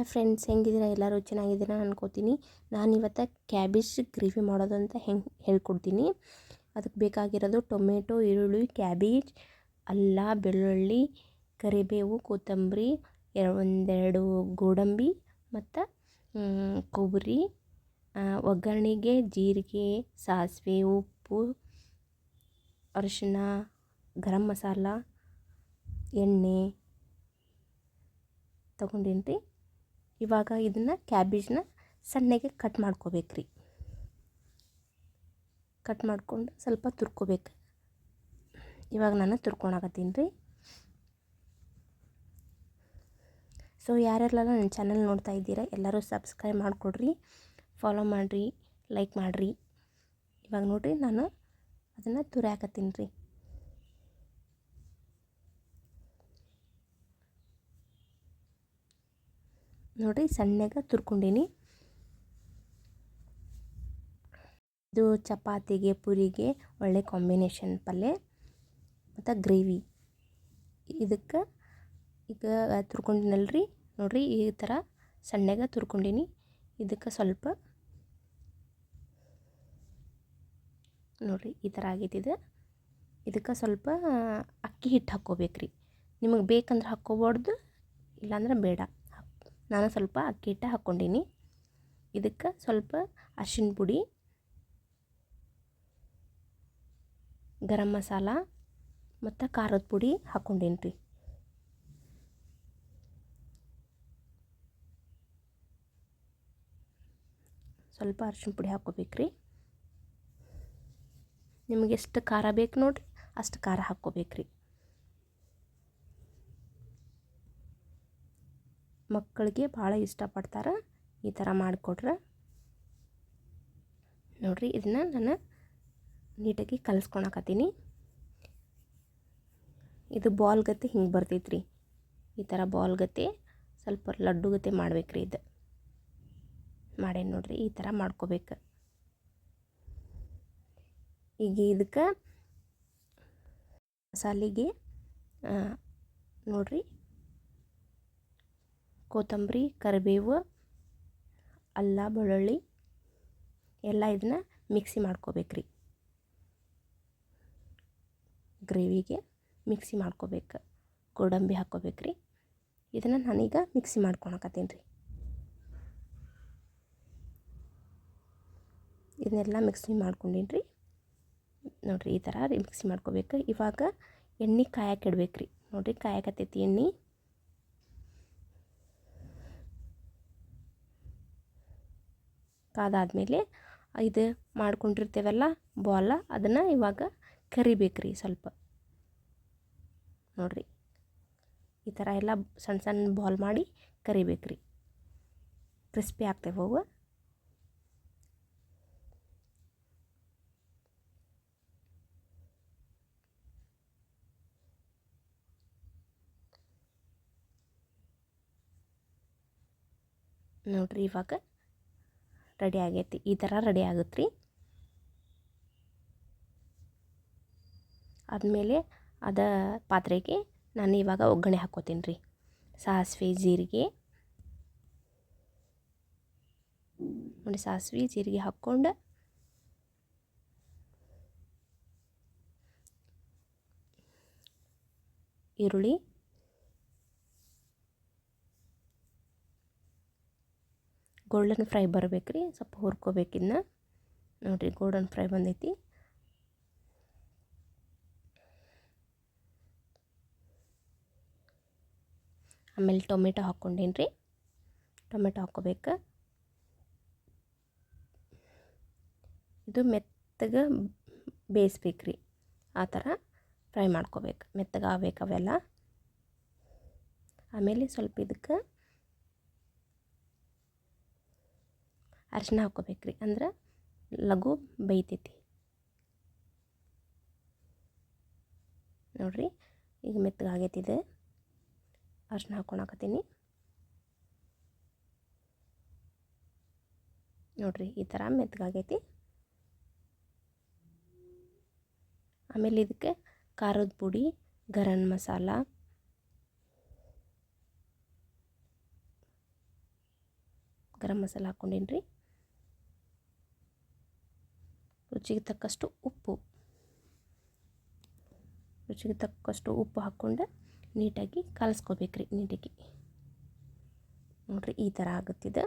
Hi friends ಹೆಂಗಿದ್ದೀರಾ? ಎಲ್ಲರೂ ಚೆನ್ನಾಗಿದ್ದೀರಾ ಅನ್ಕೋತೀನಿ. ನಾನು ಇವತ್ತು ಕ್ಯಾಬೇಜ್ ಗ್ರೇವಿ ಮಾಡೋದು ಅಂತ ಹೆಂಗೆ ಹೇಳ್ಕೊಡ್ತೀನಿ. ಅದಕ್ಕೆ ಬೇಕಾಗಿರೋದು ಟೊಮೆಟೊ, ಈರುಳ್ಳಿ ಕ್ಯಾಬೇಜ್ ಅಲ್ಲ, ಬೆಳ್ಳುಳ್ಳಿ, ಕರಿಬೇವು, ಕೊತ್ತಂಬರಿ ಒಂದೆರಡು ಗೋಡಂಬಿ ಮತ್ತು ಕೊಬ್ಬರಿ ಒಗ್ಗರಣೆಗೆ ಜೀರಿಗೆ, ಸಾಸಿವೆ, ಉಪ್ಪು ಅರಿಶಿನ ಗರಂ ಮಸಾಲ, ಎಣ್ಣೆ ತೊಗೊಂಡೀನಿ ಇವಾಗ ಇದನ್ನು ಕ್ಯಾಬೇಜ್ನ ಸಣ್ಣಗೆ ಕಟ್ ಮಾಡ್ಕೋಬೇಕು ಕಟ್ ಮಾಡ್ಕೊಂಡು ಸ್ವಲ್ಪ ತುರ್ಕೋಬೇಕು. ಇವಾಗ ನಾನು ತುರ್ಕೊಳಕತ್ತೀನಿ ರೀ. ಸೊ ಯಾರೆಲ್ಲ ನನ್ನ ಚಾನಲ್ ನೋಡ್ತಾ ಇದ್ದೀರಾ, ಎಲ್ಲರೂ ಸಬ್ಸ್ಕ್ರೈಬ್ ಮಾಡಿಕೊಡ್ರಿ ಫಾಲೋ ಮಾಡಿರಿ ಲೈಕ್ ಮಾಡಿರಿ. ಇವಾಗ ನೋಡಿರಿ ನಾನು ಅದನ್ನು ತುರಿಯಾಕತ್ತೀನಿ ರೀ. ನೋಡಿ ಸಣ್ಣಗೆ ತುರ್ಕೊಂಡೀನಿ. ಇದು ಚಪಾತಿಗೆ, ಪುರಿಗೆ ಒಳ್ಳೆ ಕಾಂಬಿನೇಷನ್ ಪಲ್ಯ ಮತ್ತು ಗ್ರೇವಿ ಇದಕ್ಕೆ ಈಗ ತುರ್ಕೊಂಡಿನಲ್ರಿ? ನೋಡಿರಿ ಈ ಥರ ಸಣ್ಣಗೆ ತುರ್ಕೊಂಡೀನಿ. ಇದಕ್ಕೆ ಸ್ವಲ್ಪ ನೋಡಿರಿ ಈ ಥರ ಆಗೈತಿದೆ ಇದಕ್ಕೆ ಸ್ವಲ್ಪ ಅಕ್ಕಿ ಹಿಟ್ಟು ಹಾಕ್ಕೋಬೇಕ್ರಿ. ನಿಮಗೆ ಬೇಕಂದ್ರೆ ಹಾಕ್ಕೋಬಾರ್ದು, ಇಲ್ಲಾಂದ್ರೆ ಬೇಡ. ನಾನು ಸ್ವಲ್ಪ ಅಕ್ಕಿ ಹಿಟ್ಟು ಹಾಕ್ಕೊಂಡೀನಿ. ಇದಕ್ಕೆ ಸ್ವಲ್ಪ ಅರ್ಶಿನ ಪುಡಿ, ಗರಂ ಮಸಾಲ ಮತ್ತು ಖಾರದ ಪುಡಿ ಹಾಕ್ಕೊಂಡೇನಿ ರೀ. ಸ್ವಲ್ಪ ಅರ್ಶಿನ ಪುಡಿ ಹಾಕ್ಕೋಬೇಕ್ರಿ ನಿಮಗೆ ಎಷ್ಟು ಖಾರ ಬೇಕು ನೋಡಿರಿ, ಅಷ್ಟು ಖಾರ ಹಾಕ್ಕೋಬೇಕ್ರಿ ಮಕ್ಕಳಿಗೆ ಭಾಳ ಇಷ್ಟಪಡ್ತಾರೆ. ಈ ಥರ ಮಾಡಿಕೊಟ್ರೆ. ನೋಡಿರಿ, ಇದನ್ನು ನಾನು ನೀಟಾಗಿ ಕಲಿಸ್ಕೊಳಕತ್ತೀನಿ ಇದು ಬಾಲ್ ಗತೆ ಹಿಂಗೆ ಬರ್ತೈತ್ರಿ. ಈ ಥರ ಬಾಲ್ ಗತೆ, ಸ್ವಲ್ಪ ಲಡ್ಡು ಗತೆ ಮಾಡ್ಬೇಕು ರೀ ಇದು. ಮಾಡೇನು ನೋಡಿರಿ, ಈ ಥರ ಮಾಡ್ಕೋಬೇಕು. ಈಗ ಇದಕ್ಕೆ ಮಸಾಲೆಗೆ ನೋಡಿರಿ ಕೊತ್ತಂಬರಿ, ಕರಿಬೇವು, ಅಲ್ಲ, ಬೆಳ್ಳುಳ್ಳಿ ಎಲ್ಲ ಇದನ್ನ ಮಿಕ್ಸಿ ಮಾಡ್ಕೋಬೇಕ್ರಿ. ಗ್ರೇವಿಗೆ ಮಿಕ್ಸಿ ಮಾಡ್ಕೋಬೇಕು. ಗೋಡಂಬಿ ಹಾಕ್ಕೋಬೇಕ್ರಿ ಇದನ್ನು ನಾನೀಗ ಮಿಕ್ಸಿ ಮಾಡ್ಕೊಳಕತ್ತೀನಿ ರೀ. ಇದನ್ನೆಲ್ಲ ಮಿಕ್ಸಿ ಮಾಡ್ಕೊಂಡೀನಿ ರೀ. ನೋಡಿರಿ ಈ ಥರ ಮಿಕ್ಸಿ ಮಾಡ್ಕೋಬೇಕು. ಇವಾಗ ಎಣ್ಣೆ ಕಾಯಕ್ಕೆ ಇಡ್ಬೇಕು ರೀ ನೋಡಿರಿ ಕಾಯಕತ್ತೈತಿ ಎಣ್ಣೆ. ಕಾದಾದಮೇಲೆ ಇದು ಮಾಡ್ಕೊಂಡಿರ್ತೇವಲ್ಲ ಬಾಲ ಅದನ್ನು ಇವಾಗ ಕರಿಬೇಕು ರೀ ಸ್ವಲ್ಪ. ನೋಡಿರಿ, ಈ ಥರ ಎಲ್ಲ ಸಣ್ಣ ಸಣ್ಣ ಬಾಲ್ ಮಾಡಿ ಕರಿಬೇಕು ರೀ ಕ್ರಿಸ್ಪಿ ಆಗ್ತೇವೆ ಅವು. ನೋಡಿರಿ ಇವಾಗ ರೆಡಿ ಆಗೈತಿ. ಈ ಥರ ರೆಡಿ ಆಗುತ್ತೆ ರೀ ಆದಮೇಲೆ ಅದ ಪಾತ್ರೆಗೆ ನಾನು ಇವಾಗ ಒಗ್ಗರಣೆ ಹಾಕೋತೀನಿ ರೀ ಸಾಸಿವೆ, ಜೀರಿಗೆ. ನೋಡಿ, ಸಾಸಿವೆ, ಜೀರಿಗೆ ಹಾಕ್ಕೊಂಡು ಈರುಳ್ಳಿ. ಗೋಲ್ಡನ್ ಫ್ರೈ ಬರ್ಬೇಕು ರೀ ಸ್ವಲ್ಪ ಹುರ್ಕೋಬೇಕು ಇದನ್ನ ನೋಡಿರಿ ಗೋಲ್ಡನ್ ಫ್ರೈ ಬಂದೈತಿ. ಆಮೇಲೆ ಟೊಮೆಟೊ ಹಾಕ್ಕೊಂಡೀನಿ ರೀ ಟೊಮೆಟೊ ಹಾಕ್ಕೋಬೇಕು. ಇದು ಮೆತ್ತಗೆ ಬೇಯಿಸ್ಬೇಕು ರೀ ಆ ಥರ ಫ್ರೈ ಮಾಡ್ಕೋಬೇಕು. ಮೆತ್ತಗೆ ಆಗ್ಬೇಕು ಅವೆಲ್ಲ. ಆಮೇಲೆ ಸ್ವಲ್ಪ ಇದಕ್ಕೆ ಅರಿಶಿನ ಹಾಕ್ಕೋಬೇಕು ರೀ ಅಂದ್ರೆ ಲಘು ಬೈತೈತಿ ನೋಡಿರಿ ಈಗ ಮೆತ್ತಗಾಗೈತಿದೆ ಅರ್ಶಿನ ಹಾಕ್ಕೊಳಕತ್ತೀನಿ. ನೋಡಿರಿ ಈ ಥರ ಮೆತ್ತಗಾಗೈತಿ ಆಮೇಲೆ ಇದಕ್ಕೆ ಖಾರದ ಪುಡಿ, ಗರಂ ಮಸಾಲ. ಗರಂ ಮಸಾಲ ಹಾಕ್ಕೊಂಡೀನಿ ರುಚಿಗೆ ತಕ್ಕಷ್ಟು ಉಪ್ಪು. ರುಚಿಗೆ ತಕ್ಕಷ್ಟು ಉಪ್ಪು ಹಾಕ್ಕೊಂಡು ನೀಟಾಗಿ ಕಲಿಸ್ಕೋಬೇಕು ರೀ ನೀಟಾಗಿ. ನೋಡಿರಿ ಈ ಥರ ಆಗುತ್ತಿದೆ.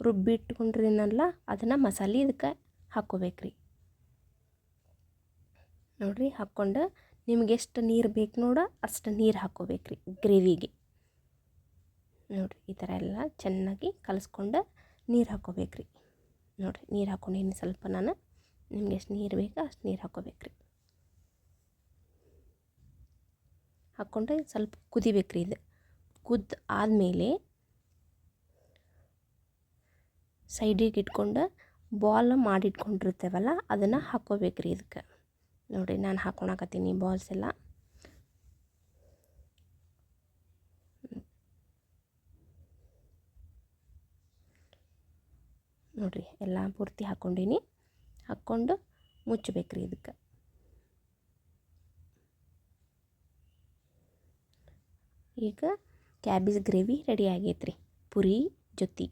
ರುಬ್ಬಿಟ್ಕೊಂಡ್ರಿನಲ್ಲ ಅದನ್ನು ಮಸಾಲೆ ಇದಕ್ಕೆ ಹಾಕ್ಕೋಬೇಕು ರೀ ನೋಡಿರಿ ಹಾಕ್ಕೊಂಡು, ನಿಮ್ಗೆ ಎಷ್ಟು ನೀರು ಬೇಕು ನೋಡ, ಅಷ್ಟು ನೀರು ಹಾಕ್ಕೋಬೇಕು ರೀ ಗ್ರೇವಿಗೆ. ನೋಡಿರಿ ಈ ಥರ ಎಲ್ಲ ಚೆನ್ನಾಗಿ ಕಲಸ್ಕೊಂಡು ನೀರು ಹಾಕ್ಕೋಬೇಕು ರೀ ನೋಡಿರಿ, ನೀರು ಹಾಕ್ಕೊಂಡೀನಿ ಸ್ವಲ್ಪ ನಾನು ನಿಮ್ಗೆ ಎಷ್ಟು ನೀರು ಬೇಕೋ ಅಷ್ಟು ನೀರು ಹಾಕ್ಕೋಬೇಕು ರೀ ಹಾಕ್ಕೊಂಡು ಸ್ವಲ್ಪ ಕುದಿಬೇಕು ರೀ ಇದು. ಕುದ್ದು ಆದಮೇಲೆ ಸೈಡಿಗೆ ಇಟ್ಕೊಂಡು ಬಾಲ್ ಮಾಡಿಟ್ಕೊಂಡಿರ್ತೇವಲ್ಲ, ಅದನ್ನು ಹಾಕ್ಕೋಬೇಕು ರೀ ಇದಕ್ಕೆ. ನೋಡಿ ನಾನು ಹಾಕ್ಕೊಳಕತ್ತೀನಿ ಬಾಲ್ಸ್ ಎಲ್ಲ. ನೋಡಿರಿ, ಎಲ್ಲ ಪೂರ್ತಿ ಹಾಕ್ಕೊಂಡೀನಿ ಹಾಕ್ಕೊಂಡು ಮುಚ್ಚಬೇಕು ರೀ ಇದಕ್ಕೆ. ಈಗ ಕ್ಯಾಬೇಜ್ ಗ್ರೇವಿ ರೆಡಿ ಆಗೈತ್ರಿ. ಪುರಿ ಜೊತೆ.